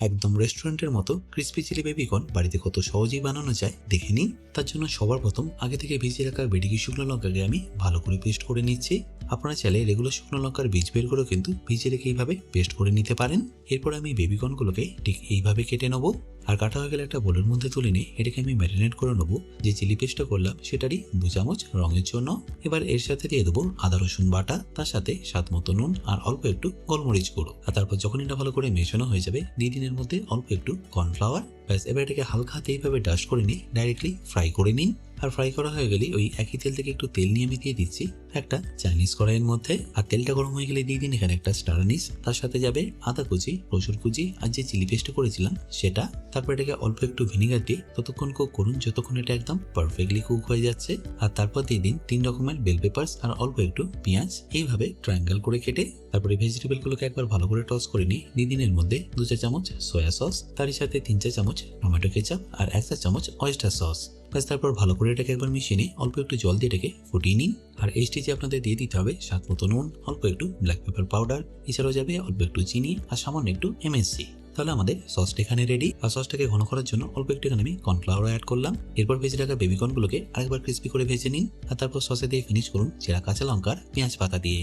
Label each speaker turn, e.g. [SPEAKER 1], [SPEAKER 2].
[SPEAKER 1] একদম রেস্টুরেন্টের মতো ক্রিস্পি চিলি বেবিকর্ন বাড়িতে কত সহজেই বানানো যায়, দেখে নিই তার জন্য সবার প্রথম আগে থেকে ভিজিয়ে রাখা বেডিকি শুকনো লঙ্কাকে আমি ভালো করে পেস্ট করে নিচ্ছি। আপনারা চাইলে রেগুলার শুকনো লঙ্কার বীজ বের করেও কিন্তু ভিজিয়ে রেখে এইভাবে পেস্ট করে নিতে পারেন। এরপর আমি বেবিকর্নগুলোকে ঠিক এইভাবে কেটে নেব। আর কাটা হয়ে গেলে একটা বোলের মধ্যে তুলে নিয়ে এটাকে আমি ম্যারিনেট করে নেব। যে চিলি পেস্টটা করলাম সেটারই দু চামচ রঙের জন্য। এবার এর সাথে দিয়ে দেবো আদা, রসুন বাটা, তার সাথে স্বাদ মতো নুন আর অল্প একটু গোলমরিচ গুঁড়ো। আর তারপর যখন এটা ভালো করে মেশানো হয়ে যাবে দিয়ে দিনের মধ্যে অল্প একটু কর্নফ্লাওয়ার ব্যাস, এবার এটাকে হালকা হাতে এইভাবে ডাস্ট করে নিয়ে ডাইরেক্টলি ফ্রাই করে নিন আর ফ্রাই করা হয়ে গেলে ওই একই তেল থেকে একটু তেল নিয়ে আমি দিয়ে দিচ্ছি। একটা চাইনিজ কড়াইয়ের মধ্যে আর তেলটা গরম হয়ে গেলে দিয়ে দিন এখানে একটা স্টার আনিস তার সাথে যাবে আদা কুচি, রসুন কুচি আর যে চিলি পেস্ট করেছিলাম, সেটা। তারপর এটাকে অল্প একটু ভিনিগার দিয়ে ততক্ষণ কুক করুন, যতক্ষণ এটা একদম পারফেক্টলি কুক হয়ে যাচ্ছে। আর তারপর দিয়ে দিন তিন রকমের বেল পেপার্স আর অল্প একটু পেঁয়াজ। এইভাবে ট্রায়াঙ্গেল করে কেটে তারপরে ভেজিটেবলগুলোকে একবার ভালো করে টস করে নিই। দিয়ে দিনের মধ্যে দু চা চামচ সয়া সস তারই সাথে তিন চা চামচ টমেটো কেচাপ আর এক চা চামচ অয়েস্টার সস ব্যাস, তারপর ভালো করে এটাকে একবার মিশিয়ে নিয়ে অল্প একটু জল দিয়ে এটাকে ফুটিয়ে নিন। আর এই স্টেজে আপনাদের দিয়ে দিতে হবে স্বাদ মতো নুন, অল্প একটু ব্ল্যাক পেপার পাউডার এছাড়াও যাবে অল্প একটু চিনি আর সামান্য একটু এমএসসি তাহলে আমাদের সসটা এখানে রেডি আর সসটাকে ঘন করার জন্য অল্প একটু এখানে আমি কর্নফ্লাওয়ার অ্যাড করলাম। এরপর ভেজে রাখা বেবিকর্নগুলোকে আরেকবার ক্রিস্পি করে ভেজে নিন। আর তারপর সসে দিয়ে ফিনিশ করুন চেরা কাঁচা লঙ্কার পেঁয়াজ পাতা দিয়ে।